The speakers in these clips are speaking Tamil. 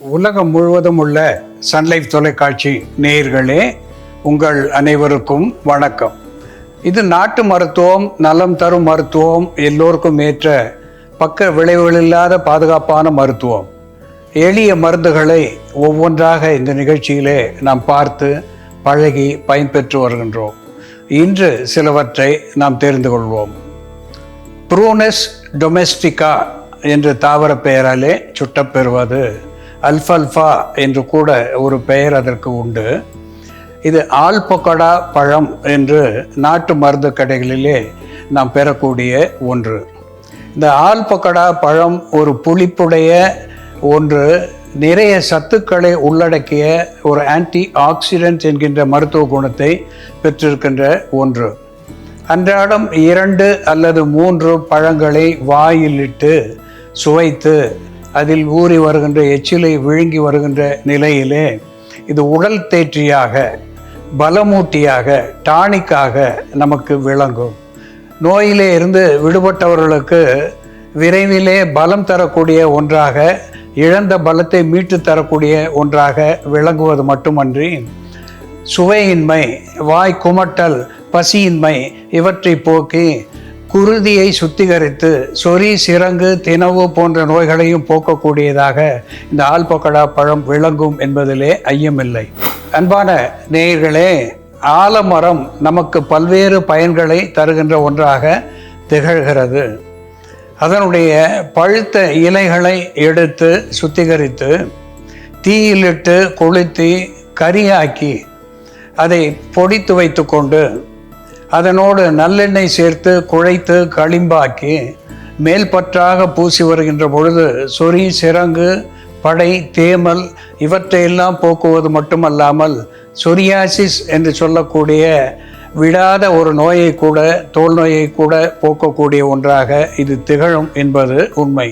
உலகம் முழுவதும் உள்ள சன்லைஃப் தொலைக்காட்சி நேயர்களே உங்கள் அனைவருக்கும் வணக்கம். இது நாட்டு மருத்துவம் நலம் தரும் மருத்துவம் எல்லோருக்கும் ஏற்ற பக்க விளைவுகளில்லாத பாதுகாப்பான மருத்துவம். எளிய மருந்துகளை ஒவ்வொன்றாக இந்த நிகழ்ச்சியிலே நாம் பார்த்து பழகி பயன்பெற்று வருகின்றோம். இன்று சிலவற்றை நாம் தெரிந்து கொள்வோம். ப்ரூனஸ் டொமெஸ்டிகா என்ற தாவர பெயராலே சுட்டப்பெறுவது அல்ஃபல்ஃபா என்று கூட ஒரு பெயர் அதற்கு உண்டு. இது ஆல்பொக்கடா பழம் என்று நாட்டு மருந்து கடைகளிலே நாம் பெறக்கூடிய ஒன்று. இந்த ஆல்பொக்கடா பழம் ஒரு புளிப்புடைய ஒன்று நிறைய சத்துக்களை உள்ளடக்கிய ஒரு ஆன்டி ஆக்சிடென்ட் என்கின்ற மருத்துவ குணத்தை பெற்றிருக்கின்ற ஒன்று. அன்றாடம் இரண்டு அல்லது மூன்று பழங்களை வாயிலிட்டு சுவைத்து அதில் ஊறி வருகின்ற எச்சிலை விழுங்கி வருகின்ற நிலையிலே இது உடல் தேற்றியாக பலமூட்டியாக டானிக்காக நமக்கு விளங்கும். நோயிலே இருந்து விடுபட்டவர்களுக்கு விரைவிலே பலம் தரக்கூடிய ஒன்றாக இழந்த பலத்தை மீட்டு தரக்கூடிய ஒன்றாக விளங்குவது மட்டுமன்றி சுவையின்மை வாய் குமட்டல் பசியின்மை இவற்றை போக்கி குருதியை சுத்திகரித்து சொறி சிறங்கு தினவு போன்ற நோய்களையும் போக்கக்கூடியதாக இந்த ஆல்பொக்கடா பழம் விளங்கும் என்பதிலே ஐயமில்லை. அன்பான நேயர்களே ஆலமரம் நமக்கு பல்வேறு பயன்களை தருகின்ற ஒன்றாக திகழ்கிறது. அதனுடைய பழுத்த இலைகளை எடுத்து சுத்திகரித்து தீயிலிட்டு கொளுத்தி கரியாக்கி அதை பொடித்து வைத்துக்கொண்டு அதனோடு நல்லெண்ணெய் சேர்த்து குழைத்து களிம்பாக்கி மேல்பற்றாக பூசி வருகின்ற பொழுது சொறி சிறங்கு படை தேமல் இவற்றையெல்லாம் போக்குவது மட்டுமல்லாமல் சொரியாசிஸ் என்று சொல்லக்கூடிய விடாத ஒரு நோயை கூட தோல் நோயை கூட போக்கக்கூடிய ஒன்றாக இது திகழும் என்பது உண்மை.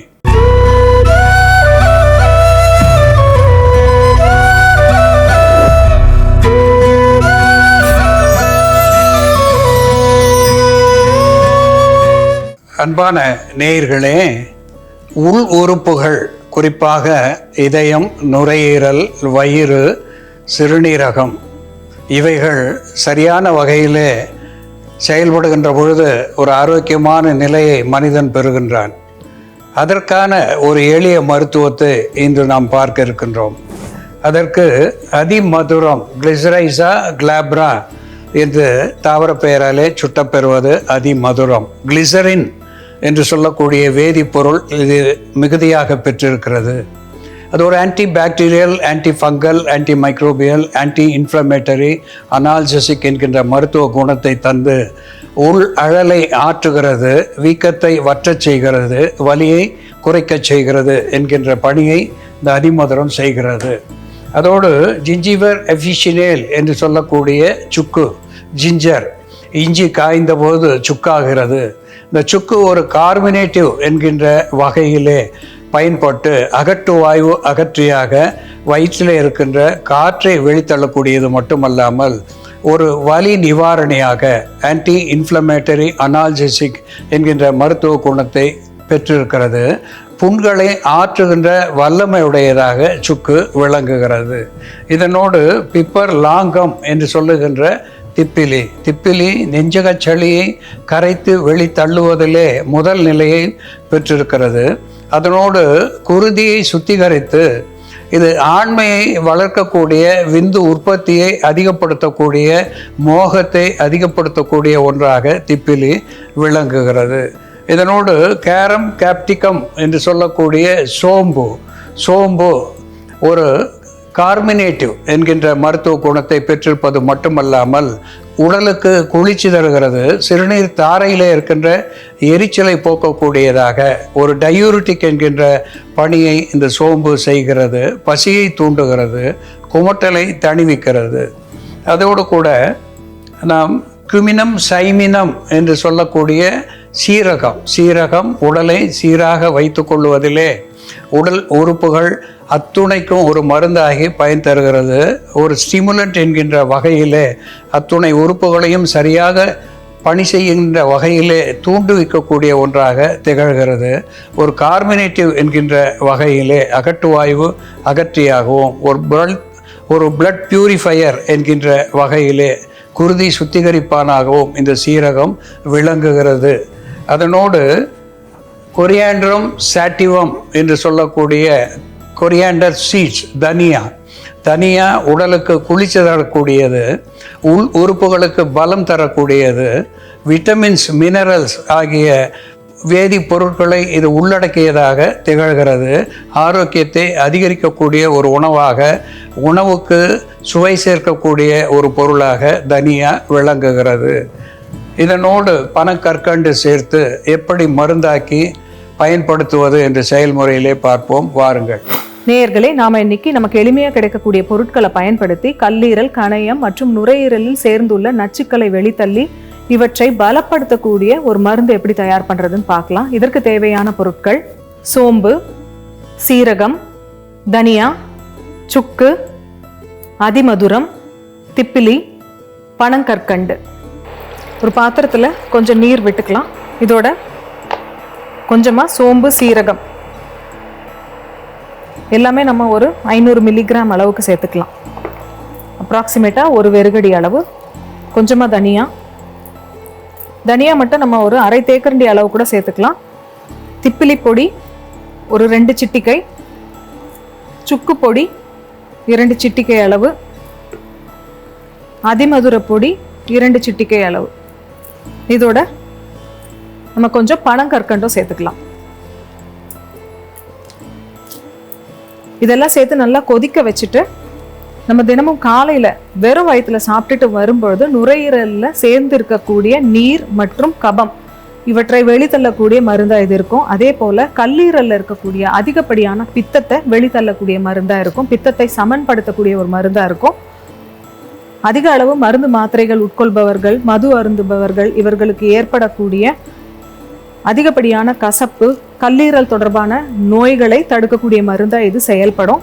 அன்பான நேயர்களே உள் உறுப்புகள் குறிப்பாக இதயம் நுரையீரல் வயிறு சிறுநீரகம் இவைகள் சரியான வகையிலே செயல்படுகின்ற பொழுது ஒரு ஆரோக்கியமான நிலையை மனிதன் பெறுகின்றான். அதற்கான ஒரு எளிய மருத்துவத்தை இன்று நாம் பார்க்க இருக்கின்றோம். அதற்கு அதிமதுரம் கிளிசரைசா கிளாப்ரா என்று தாவர பெயராலே சுட்டப்பெறுவது அதிமதுரம். கிளிசரின் என்று சொல்லக்கூடிய வேதிப்பொருள் இது மிகுதியாக பெற்றிருக்கிறது. அது ஒரு anti bacterial anti fungal anti microbial anti inflammatory analgesic என்கின்ற மருத்துவ குணத்தை தந்து உள் அழலை ஆற்றுகிறது வீக்கத்தை வற்றச் செய்கிறது வலியை குறைக்கச் செய்கிறது என்கின்ற பணியை இந்த அதிமதுரம் செய்கிறது. அதோடு ஜிஞ்சிவர் எஃபிஷினேல் என்று சொல்லக்கூடிய சுக்கு ஜிஞ்சர் இஞ்சி காய்ந்த போது சுக்காகிறது. இந்த சுக்கு ஒரு கார்மினேட்டிவ் என்கின்ற வகையிலே பயன்பட்டு அகட்டு வாயு அகற்றியாக வயிற்றில் இருக்கின்ற காற்றை வெளித்தள்ளக்கூடியது மட்டுமல்லாமல் ஒரு வலி நிவாரணியாக ஆன்டி இன்ஃப்ளமேட்டரி அனால்ஜெசிக் என்கின்ற மருத்துவ குணத்தை பெற்றிருக்கிறது. புண்களை ஆற்றுகின்ற வல்லமையுடையதாக சுக்கு விளங்குகிறது. இதனோடு பிப்பர் லாங்கம் என்று சொல்லுகின்ற திப்பிலி. திப்பிலி நெஞ்சகச் சளியை கரைத்து வெளி தள்ளுவதிலே முதல் நிலையை பெற்றிருக்கிறது. அதனோடு குருதியை சுத்திகரித்து இது ஆண்மையை வளர்க்கக்கூடிய விந்து உற்பத்தியை அதிகப்படுத்தக்கூடிய மோகத்தை அதிகப்படுத்தக்கூடிய ஒன்றாக திப்பிலி விளங்குகிறது. இதனோடு கேரம் கேப்டிகம் என்று சொல்லக்கூடிய சோம்பு. சோம்பு ஒரு கார்மினேட்டிவ் என்கின்ற மருத்துவ குணத்தை பெற்றிருப்பது மட்டுமல்லாமல் உடலுக்கு குளிர்ச்சி தருகிறது சிறுநீர் தாரையிலே இருக்கின்ற எரிச்சலை போக்கக்கூடியதாக ஒரு டயூரிட்டிக் என்கின்ற பணியை இந்த சோம்பு செய்கிறது பசியை தூண்டுகிறது குமட்டலை தணிவிக்கிறது. அதோடு கூட நாம் குமினம் சைமினம் என்று சொல்லக்கூடிய சீரகம் சீரகம் உடலை சீராக வைத்து கொள்வதிலே உடல் உறுப்புகள் அத்துணைக்கும் ஒரு மருந்தாகி பயன் தருகிறது. ஒரு ஸ்டிமுலண்ட் என்கின்ற வகையிலே அத்துணை உறுப்புகளையும் சரியாக பணி செய்கின்ற வகையிலே தூண்டுவிக்கக்கூடிய ஒன்றாக திகழ்கிறது. ஒரு கார்மினேட்டிவ் என்கின்ற வகையிலே அகட்டுவாய்வு அகற்றியாகவும் ஒரு பிளட் ஒரு பிளட் பியூரிஃபையர் என்கின்ற வகையிலே குருதி சுத்திகரிப்பானாகவும் இந்த சீரகம் விளங்குகிறது. அதனோடு கொரியாண்டரும் சாட்டிவம் என்று சொல்லக்கூடிய கொரியாண்டர் சீட்ஸ் தனியா தனியா உடலுக்கு குளிர்ச்சி தரக்கூடியது உள் உறுப்புகளுக்கு பலம் தரக்கூடியது விட்டமின்ஸ் மினரல்ஸ் ஆகிய வேதிப்பொருட்களை இது உள்ளடக்கியதாக திகழ்கிறது. ஆரோக்கியத்தை அதிகரிக்கக்கூடிய ஒரு உணவாக உணவுக்கு சுவை சேர்க்கக்கூடிய ஒரு பொருளாக தனியா விளங்குகிறது. இதனோடு பனக்கற்கண்டு சேர்த்து எப்படி மருந்தாக்கி பயன்படுத்துவது என்ற செயல்முறையிலே பார்ப்போம். வாருங்கள். நேயர்களே நாம இன்னைக்கு நமக்கு எளிமையாக கிடைக்கக்கூடிய பொருட்களை பயன்படுத்தி கல்லீரல் கணையம் மற்றும் நுரையீரலில் சேர்ந்துள்ள நச்சுக்களை வெளித்தள்ளி இவற்றை பலப்படுத்தக்கூடிய ஒரு மருந்து எப்படி தயார் பண்ணுறதுன்னு பார்க்கலாம். இதற்கு தேவையான பொருட்கள் சோம்பு சீரகம் தனியா சுக்கு அதிமதுரம் திப்பிலி பனங்கற்கண்டு. ஒரு பாத்திரத்தில் கொஞ்சம் நீர் விட்டுக்கலாம். இதோட கொஞ்சமாக சோம்பு சீரகம். எல்லாமே நம்ம ஒரு ஐநூறு மில்லிகிராம் அளவுக்கு சேர்த்துக்கலாம். அப்ராக்சிமேட்டாக ஒரு வெறுகடி அளவு கொஞ்சமாக தனியா. தனியா மட்டும் நம்ம ஒரு அரை தேக்கரண்டி அளவு கூட சேர்த்துக்கலாம். திப்பிலி பொடி ஒரு ரெண்டு சிட்டிக்கை. சுக்கு பொடி இரண்டு சிட்டிக்கை அளவு. அதிமதுர பொடி இரண்டு சிட்டிக்கை அளவு. இதோட நம்ம கொஞ்சம் பனங்கற்கண்டும் சேர்த்துக்கலாம். இதெல்லாம் சேர்த்து நல்லா கொதிக்க வச்சுட்டு நம்ம தினமும் காலையில் வெறும் வயிற்றுல சாப்பிட்டுட்டு வரும்பொழுது நுரையீரலில் சேர்ந்து இருக்கக்கூடிய நீர் மற்றும் கபம் இவற்றை வெளித்தள்ளக்கூடிய மருந்தா இது இருக்கும். அதே போல கல்லீரல்ல இருக்கக்கூடிய அதிகப்படியான பித்தத்தை வெளித்தள்ளக்கூடிய மருந்தா இருக்கும். பித்தத்தை சமன்படுத்தக்கூடிய ஒரு மருந்தா இருக்கும். அதிக அளவு மருந்து மாத்திரைகள் உட்கொள்பவர்கள் மது அருந்துபவர்கள் இவர்களுக்கு ஏற்படக்கூடிய அதிகப்படியான கசப்பு கல்லீரல் தொடர்பான நோய்களை தடுக்கக்கூடிய மருந்தா இது செயல்படும்.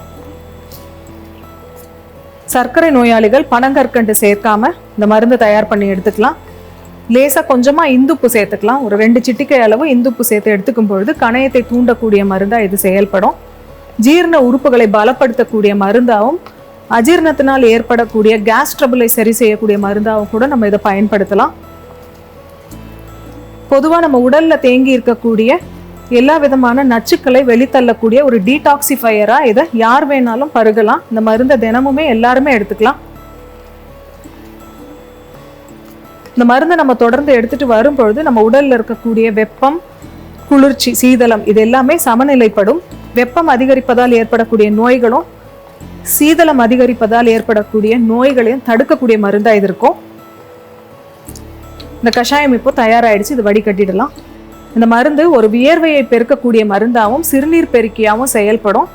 சர்க்கரை நோயாளிகள் பனங்கற்கண்டு சேர்க்காம இந்த மருந்து தயார் பண்ணி எடுத்துக்கலாம். லேசா கொஞ்சமா இந்துப்பு சேர்த்துக்கலாம். ஒரு ரெண்டு சிட்டிக்கை அளவு இந்துப்பு சேர்த்து எடுத்துக்கும் பொழுது கணையத்தை தூண்டக்கூடிய மருந்தா இது செயல்படும். ஜீரண உறுப்புகளை பலப்படுத்தக்கூடிய மருந்தாகவும் அஜீரணத்தினால் ஏற்படக்கூடிய கேஸ் ட்ரபிளை சரி செய்யக்கூடிய மருந்தாகவும் கூட நம்ம இதை பயன்படுத்தலாம். பொதுவாக நம்ம உடலில் தேங்கி இருக்கக்கூடிய எல்லா விதமான நச்சுக்களை வெளித்தள்ளக்கூடிய ஒரு டீடாக்சிஃபையராக இதை யார் வேணாலும் பருகலாம். இந்த மருந்தை தினமுமே எல்லாருமே எடுத்துக்கலாம். இந்த மருந்தை நம்ம தொடர்ந்து எடுத்துட்டு வரும்பொழுது நம்ம உடலில் இருக்கக்கூடிய வெப்பம் குளிர்ச்சி சீதளம் இது எல்லாமே சமநிலைப்படும். வெப்பம் அதிகரிப்பதால் ஏற்படக்கூடிய நோய்களும் சீதளம் அதிகரிப்பதால் ஏற்படக்கூடிய நோய்களையும் தடுக்கக்கூடிய மருந்தாக இது இருக்கும். இந்த கஷாயம் இப்போ தயாராயிடுச்சு இது வடிகட்டிடலாம். இந்த மருந்து ஒரு வியர்வையை பெருக்கக்கூடிய மருந்தாகவும் சிறுநீர் பெருக்கியாகவும் செயல்படும்.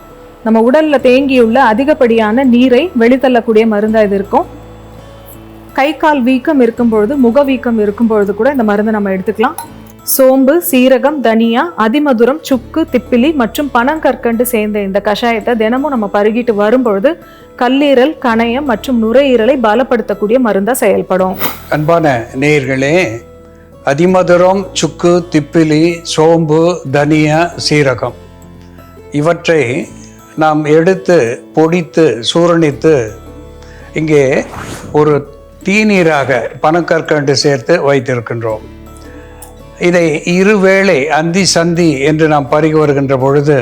நம்ம உடல்ல தேங்கியுள்ள அதிகப்படியான நீரை வெளித்தள்ளக்கூடிய மருந்தா இது இருக்கும். கை கால் வீக்கம் இருக்கும் பொழுது முக வீக்கம் இருக்கும் பொழுது கூட இந்த மருந்தை நம்ம எடுத்துக்கலாம். சோம்பு சீரகம் தனியா அதிமதுரம் சுக்கு திப்பிலி மற்றும் பனங்கற்கண்டு சேர்ந்த இந்த கஷாயத்தை தினமும் நம்ம பருகிட்டு வரும்பொழுது கல்லீரல் கணையம் மற்றும் நுரையீரலை பலப்படுத்தக்கூடிய மருந்தா செயல்படும். அன்பான நேயர்களே அதிமதுரம் சுக்கு திப்பிலி சோம்பு தனியா சீரகம் இவற்றை நாம் எடுத்து பொடித்து சூரணித்து இங்கே ஒரு தீநீராக பனக்கற்கண்டு சேர்த்து வைத்திருக்கின்றோம். இதை இருவேளை அந்தி சந்தி என்று நாம் பருகி வருகின்ற பொழுது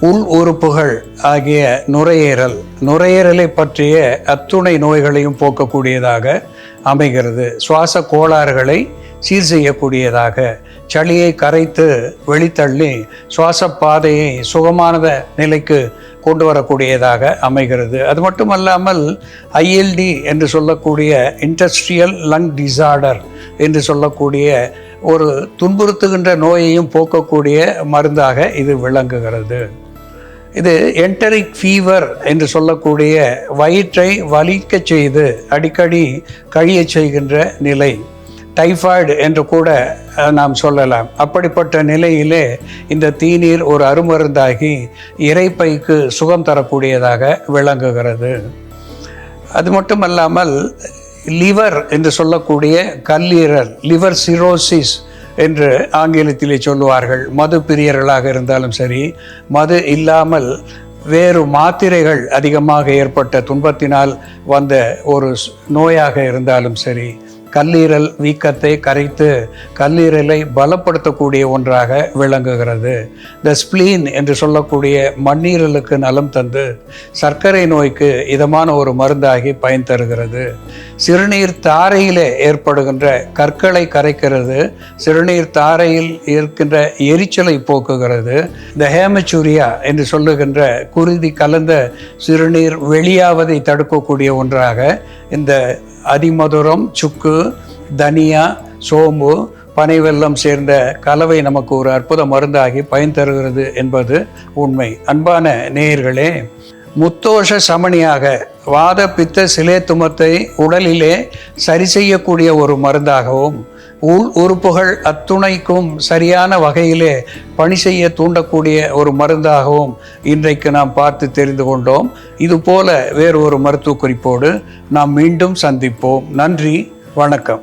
உள் உறுப்புகள் ஆகிய நுரையீரல் நுரையீரலை பற்றிய அத்துணை நோய்களையும் போக்கக்கூடியதாக அமைகிறது. சுவாச கோளாறுகளை சீர் செய்யக்கூடியதாக சளியை கரைத்து வெளித்தள்ளி சுவாச பாதையை சுகமானத நிலைக்கு கொண்டு வரக்கூடியதாக அமைகிறது. அது மட்டுமல்லாமல் ஐஎல்டி என்று சொல்லக்கூடிய இண்டஸ்ட்ரியல் லங் டிசார்டர் என்று சொல்லக்கூடிய ஒரு துன்புறுத்துகின்ற நோயையும் போக்கக்கூடிய மருந்தாக இது விளங்குகிறது. இது என்டரிக் ஃபீவர் என்று சொல்லக்கூடிய வயிற்றை வலிக்கச் செய்து அடிக்கடி கழியச் செய்கின்ற நிலை. டைஃபாய்டு என்று கூட நாம் சொல்லலாம். அப்படிப்பட்ட நிலையிலே இந்த தீநீர் ஒரு அருமருந்தாகி இறைப்பைக்கு சுகம் தரக்கூடியதாக விளங்குகிறது. அது மட்டுமல்லாமல் லிவர் என்று சொல்லக்கூடிய கல்லீரல் லிவர் சிரோசிஸ் என்று ஆங்கிலத்திலே சொல்லுவார்கள். மது பிரியர்களாக இருந்தாலும் சரி மது இல்லாமல் வேறு மாத்திரைகள் அதிகமாக ஏற்பட்ட துன்பத்தினால் வந்த ஒரு நோயாக இருந்தாலும் சரி கல்லீரல் வீக்கத்தை கரைத்து கல்லீரலை பலப்படுத்தக்கூடிய ஒன்றாக விளங்குகிறது. த ஸ்ப்ளீன் என்று சொல்லக்கூடிய மண்ணீரலுக்கு நலம் தந்து சர்க்கரை நோய்க்கு இதமான ஒரு மருந்தாகி பயன் தருகிறது. சிறுநீர் தாரையிலே ஏற்படுகின்ற கற்களை கரைக்கிறது. சிறுநீர் தாரையில் இருக்கின்ற எரிச்சலை போக்குகிறது. த ஹேமச்சூரியா என்று சொல்லுகின்ற குருதி கலந்த சிறுநீர் வெளியாவதை தடுக்கக்கூடிய ஒன்றாக இந்த அதிமதுரம் சுக்கு தனியா சோம்பு பனைவெல்லம் சேர்ந்த கலவை நமக்கு ஒரு அற்புத மருந்தாகி பயன் தருகிறது என்பது உண்மை. அன்பான நேயர்களே முத்தோஷ சமணியாக வாத பித்த சிலேத்துமத்தை உடலிலே சரி செய்யக்கூடிய ஒரு மருந்தாகவும் உள் உறுப்புகள் அத்துணைக்கும் சரியான வகையிலே பணி செய்ய தூண்டக்கூடிய ஒரு மருந்தாகவும் இன்றைக்கு நாம் பார்த்து தெரிந்து கொண்டோம். இதுபோல வேறு ஒரு மருத்துவ குறிப்போடு நாம் மீண்டும் சந்திப்போம். நன்றி வணக்கம்.